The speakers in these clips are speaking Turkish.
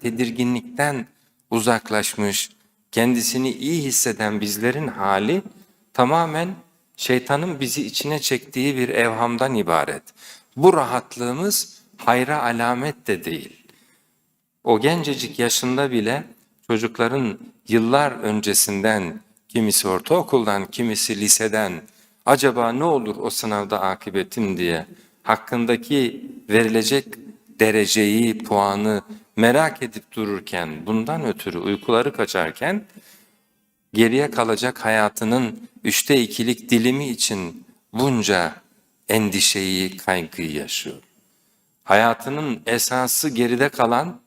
tedirginlikten uzaklaşmış, kendisini iyi hisseden bizlerin hali tamamen şeytanın bizi içine çektiği bir evhamdan ibaret. Bu rahatlığımız hayra alamet de değil. O gencecik yaşında bile çocukların yıllar öncesinden, kimisi ortaokuldan, kimisi liseden, acaba ne olur o sınavda akıbetim diye hakkındaki verilecek dereceyi, puanı merak edip dururken, bundan ötürü uykuları kaçarken, geriye kalacak hayatının üçte ikilik dilimi için bunca endişeyi, kaygıyı yaşıyor. Hayatının esası geride kalan,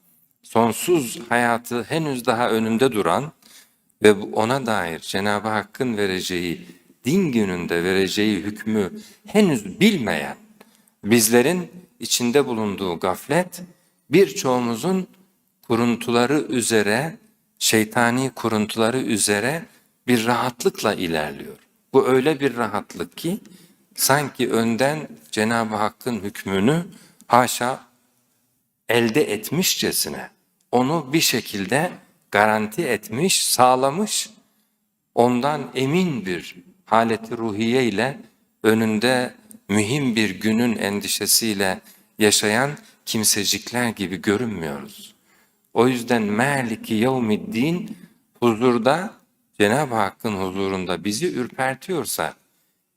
sonsuz hayatı henüz daha önünde duran ve ona dair Cenab-ı Hakk'ın vereceği, din gününde vereceği hükmü henüz bilmeyen bizlerin içinde bulunduğu gaflet, birçoğumuzun kuruntuları üzere, şeytani kuruntuları üzere bir rahatlıkla ilerliyor. Bu öyle bir rahatlık ki sanki önden Cenab-ı Hakk'ın hükmünü haşa elde etmişçesine onu bir şekilde garanti etmiş, sağlamış, ondan emin bir haleti ruhiye ile önünde mühim bir günün endişesiyle yaşayan kimsecikler gibi görünmüyoruz. O yüzden Maliki Yevmiddin huzurda Cenab-ı Hakk'ın huzurunda bizi ürpertiyorsa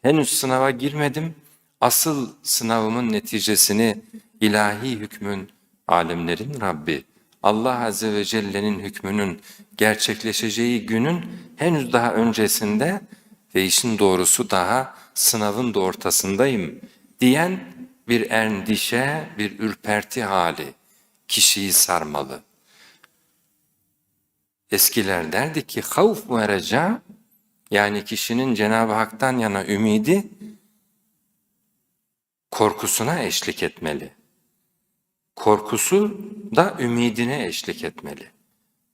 henüz sınava girmedim, asıl sınavımın neticesini ilahi hükmün, alemlerin Rabbi, Allah Azze ve Celle'nin hükmünün gerçekleşeceği günün henüz daha öncesinde ve işin doğrusu daha sınavın da ortasındayım diyen bir endişe, bir ürperti hali kişiyi sarmalı. Eskiler derdi ki havf ve reca yani kişinin Cenab-ı Hak'tan yana ümidi korkusuna eşlik etmeli. Korkusu da ümidine eşlik etmeli.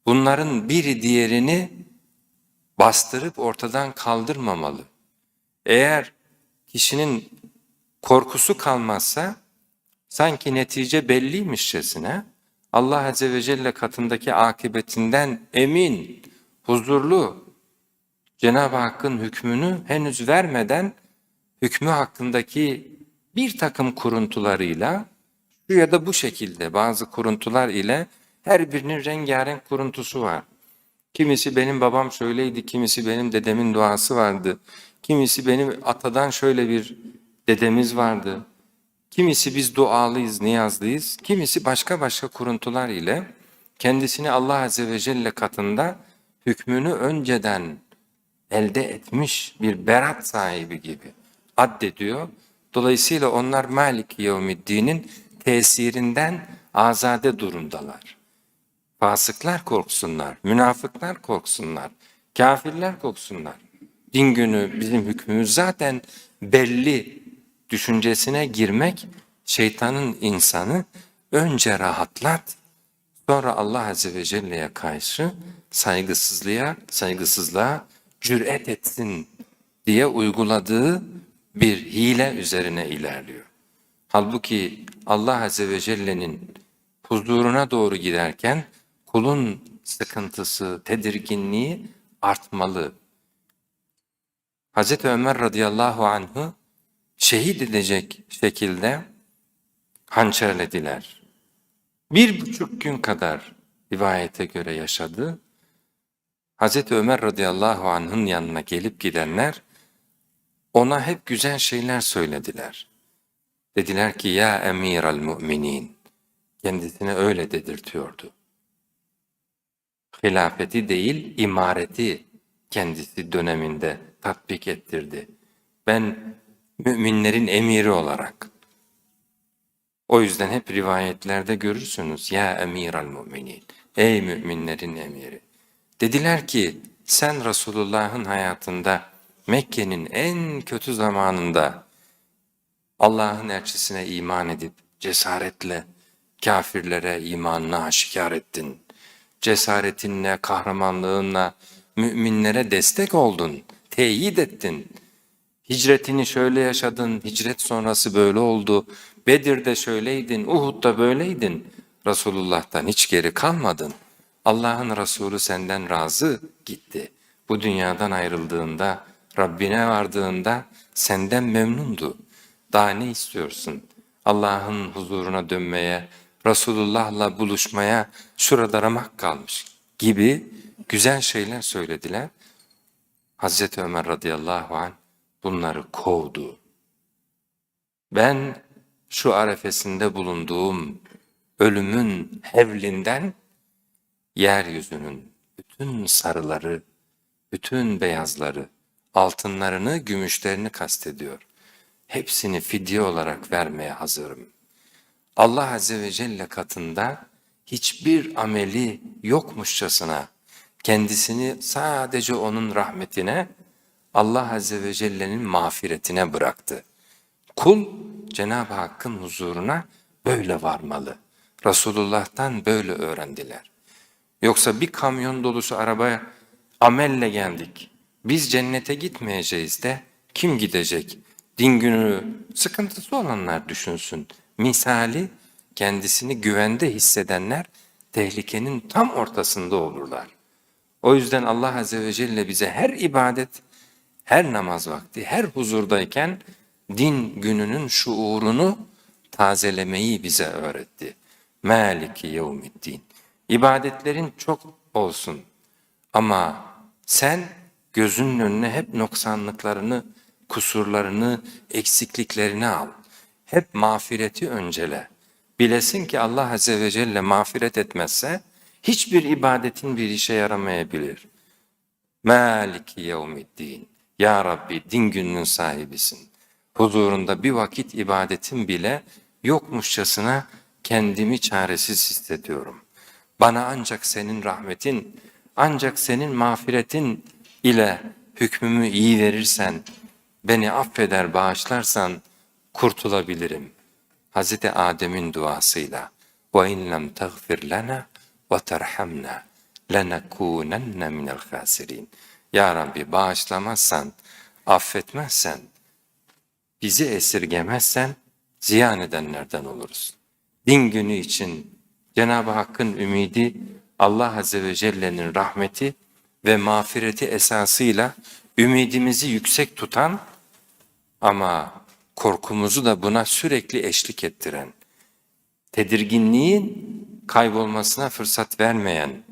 Bunların biri diğerini bastırıp ortadan kaldırmamalı. Eğer kişinin korkusu kalmazsa sanki netice belliymişçesine Allah Azze ve Celle katındaki akıbetinden emin, huzurlu, Cenab-ı Hakk'ın hükmünü henüz vermeden hükmü hakkındaki bir takım kuruntularıyla şu ya da bu şekilde bazı kuruntular ile her birinin rengarenk kuruntusu var. Kimisi benim babam şöyleydi, kimisi benim dedemin duası vardı. Kimisi benim atadan şöyle bir dedemiz vardı. Kimisi biz dualıyız, niyazlıyız. Kimisi başka başka kuruntular ile kendisini Allah Azze ve Celle katında hükmünü önceden elde etmiş bir berat sahibi gibi addediyor. Dolayısıyla onlar Malik Yevmiddin'in tesirinden azade durumdalar. Fasıklar korksunlar, münafıklar korksunlar, kafirler korksunlar. Din günü bizim hükmümüz zaten belli düşüncesine girmek şeytanın insanı önce rahatlat, sonra Allah Azze ve Celle'ye karşı saygısızlığa, saygısızlığa cüret etsin diye uyguladığı bir hile üzerine ilerliyor. Halbuki Allah Azze ve Celle'nin huzuruna doğru giderken kulun sıkıntısı, tedirginliği artmalı. Hz. Ömer radıyallahu anh'ı şehit edecek şekilde hançerlediler. Bir buçuk gün kadar rivayete göre yaşadı. Hz. Ömer radıyallahu anh'ın yanına gelip gidenler ona hep güzel şeyler söylediler. Dediler ki ya emir al müminin kendisine öyle dedirtiyordu. Hilafeti değil imareti kendisi döneminde tatbik ettirdi. Ben müminlerin emiri olarak. O yüzden hep rivayetlerde görürsünüz ya emir al müminin ey müminlerin emiri. Dediler ki sen Resulullah'ın hayatında Mekke'nin en kötü zamanında Allah'ın elçisine iman edip cesaretle kafirlere imanını aşikar ettin. Cesaretinle, kahramanlığınla müminlere destek oldun, teyit ettin. Hicretini şöyle yaşadın, hicret sonrası böyle oldu. Bedir'de şöyleydin, Uhud'da böyleydin. Resulullah'tan hiç geri kalmadın. Allah'ın Resulü senden razı gitti. Bu dünyadan ayrıldığında, Rabbine vardığında senden memnundu. Daha ne istiyorsun? Allah'ın huzuruna dönmeye, Resulullah'la buluşmaya şurada ramak kalmış gibi güzel şeyler söylediler. Hazreti Ömer radıyallahu anh bunları kovdu. Ben şu arefesinde bulunduğum ölümün hevlinden yeryüzünün bütün sarıları, bütün beyazları, altınlarını, gümüşlerini kastediyor. Hepsini fidye olarak vermeye hazırım. Allah Azze ve Celle katında hiçbir ameli yokmuşçasına kendisini sadece onun rahmetine, Allah Azze ve Celle'nin mağfiretine bıraktı. Kul Cenab-ı Hakk'ın huzuruna böyle varmalı. Resulullah'tan böyle öğrendiler. Yoksa bir kamyon dolusu arabaya amelle geldik. Biz cennete gitmeyeceğiz de kim gidecek? Din günü sıkıntısı olanlar düşünsün. Misali kendisini güvende hissedenler tehlikenin tam ortasında olurlar. O yüzden Allah Azze ve Celle bize her ibadet, her namaz vakti, her huzurdayken din gününün şuurunu tazelemeyi bize öğretti. Maliki yevmiddin. İbadetlerin çok olsun ama sen gözünün önüne hep noksanlıklarını, kusurlarını, eksikliklerini al. Hep mağfireti öncele. Bilesin ki Allah Azze ve Celle mağfiret etmezse hiçbir ibadetin bir işe yaramayabilir. Maliki yevmiddin. Ya Rabbi din gününün sahibisin. Huzurunda bir vakit ibadetim bile yokmuşçasına kendimi çaresiz hissediyorum. Bana ancak senin rahmetin, ancak senin mağfiretin ile hükmümü iyi verirsen, beni affeder bağışlarsan kurtulabilirim. Hazreti Adem'in duasıyla وَاِنْ لَمْ تَغْفِرْ لَنَا وَتَرْحَمْنَا لَنَكُونَنَّ مِنَ الْخَاسِرِينَ ya Rabbi bağışlamazsan, affetmezsen, bizi esirgemezsen ziyan edenlerden oluruz. Din günü için Cenab-ı Hakk'ın ümidi, Allah Azze ve Celle'nin rahmeti ve mağfireti esasıyla ümidimizi yüksek tutan ama korkumuzu da buna sürekli eşlik ettiren, tedirginliğin kaybolmasına fırsat vermeyen,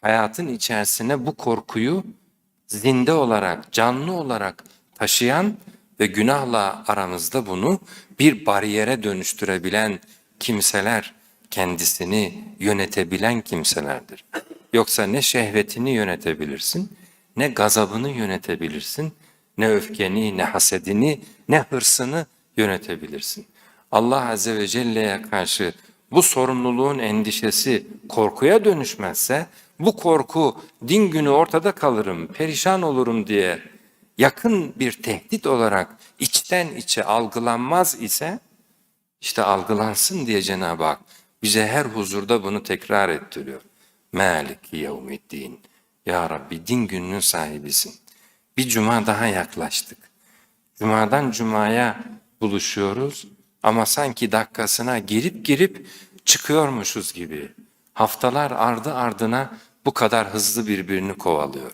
hayatın içerisine bu korkuyu zinde olarak, canlı olarak taşıyan ve günahla aramızda bunu bir bariyere dönüştürebilen kimseler, kendisini yönetebilen kimselerdir. Yoksa ne şehvetini yönetebilirsin, ne gazabını yönetebilirsin, ne öfkeni, ne hasedini, ne hırsını yönetebilirsin. Allah Azze ve Celle'ye karşı bu sorumluluğun endişesi korkuya dönüşmezse, bu korku din günü ortada kalırım, perişan olurum diye yakın bir tehdit olarak içten içe algılanmaz ise, işte algılansın diye Cenab-ı Hak bize her huzurda bunu tekrar ettiriyor. Maliki yevmiddin. Ya Rabbi din gününün sahibisin. Bir cuma daha yaklaştık. Cumadan cumaya buluşuyoruz ama sanki dakikasına girip girip çıkıyormuşuz gibi. Haftalar ardı ardına bu kadar hızlı birbirini kovalıyor.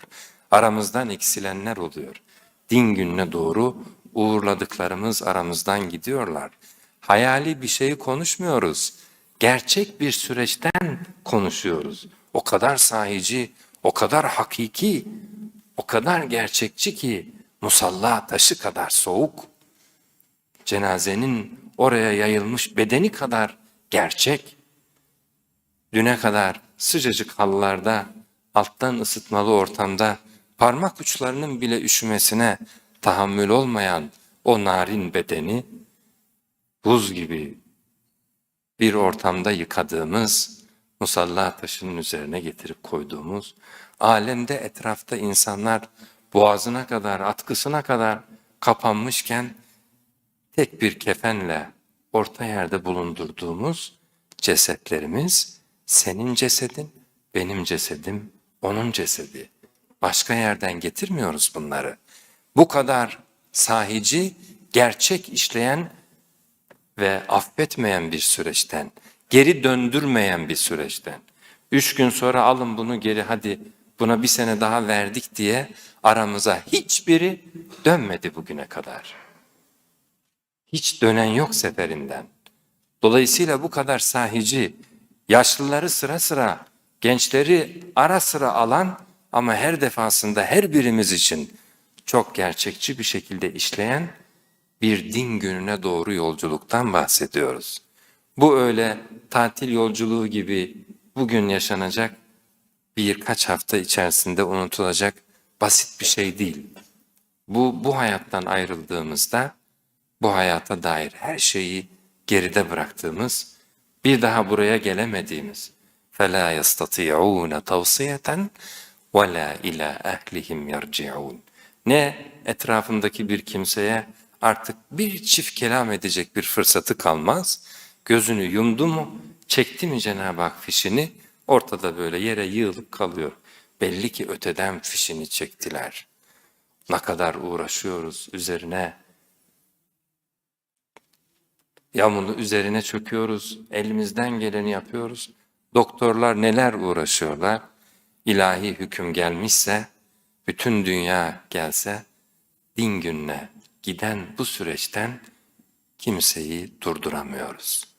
Aramızdan eksilenler oluyor. Din gününe doğru uğurladıklarımız aramızdan gidiyorlar. Hayali bir şeyi konuşmuyoruz. Gerçek bir süreçten konuşuyoruz. O kadar sahici, o kadar hakiki, o kadar gerçekçi ki musalla taşı kadar soğuk. Cenazenin oraya yayılmış bedeni kadar gerçek. Düne kadar sıcacık halılarda, alttan ısıtmalı ortamda parmak uçlarının bile üşümesine tahammül olmayan o narin bedeni buz gibi bir ortamda yıkadığımız, musalla taşının üzerine getirip koyduğumuz, alemde etrafta insanlar boğazına kadar, atkısına kadar kapanmışken tek bir kefenle orta yerde bulundurduğumuz cesetlerimiz senin cesedin, benim cesedim, onun cesedi. Başka yerden getirmiyoruz bunları. Bu kadar sahici, gerçek işleyen ve affetmeyen bir süreçten, geri döndürmeyen bir süreçten. Üç gün sonra alın bunu geri hadi buna bir sene daha verdik diye aramıza hiçbiri dönmedi bugüne kadar. Hiç dönen yok seferinden. Dolayısıyla bu kadar sahici, yaşlıları sıra sıra, gençleri ara sıra alan ama her defasında her birimiz için çok gerçekçi bir şekilde işleyen bir din gününe doğru yolculuktan bahsediyoruz. Bu öyle tatil yolculuğu gibi bugün yaşanacak birkaç hafta içerisinde unutulacak basit bir şey değil. Bu, bu hayattan ayrıldığımızda bu hayata dair her şeyi geride bıraktığımız, bir daha buraya gelemediğimiz فَلَا يَسْتَطِيعُونَ تَوْصِيَةً وَلَا إِلَى أَهْلِهِمْ يَرْجِعُونَ Ne etrafındaki bir kimseye artık bir çift kelam edecek bir fırsatı kalmaz, gözünü yumdu mu, çekti mi Cenab-ı Hak fişini, ortada böyle yere yığılıp kalıyor. Belli ki öteden fişini çektiler. Ne kadar uğraşıyoruz üzerine, Yağmurlu üzerine çöküyoruz, elimizden geleni yapıyoruz. Doktorlar neler uğraşıyorlar? İlahi hüküm gelmişse, bütün dünya gelse, din gününe giden bu süreçten kimseyi durduramıyoruz.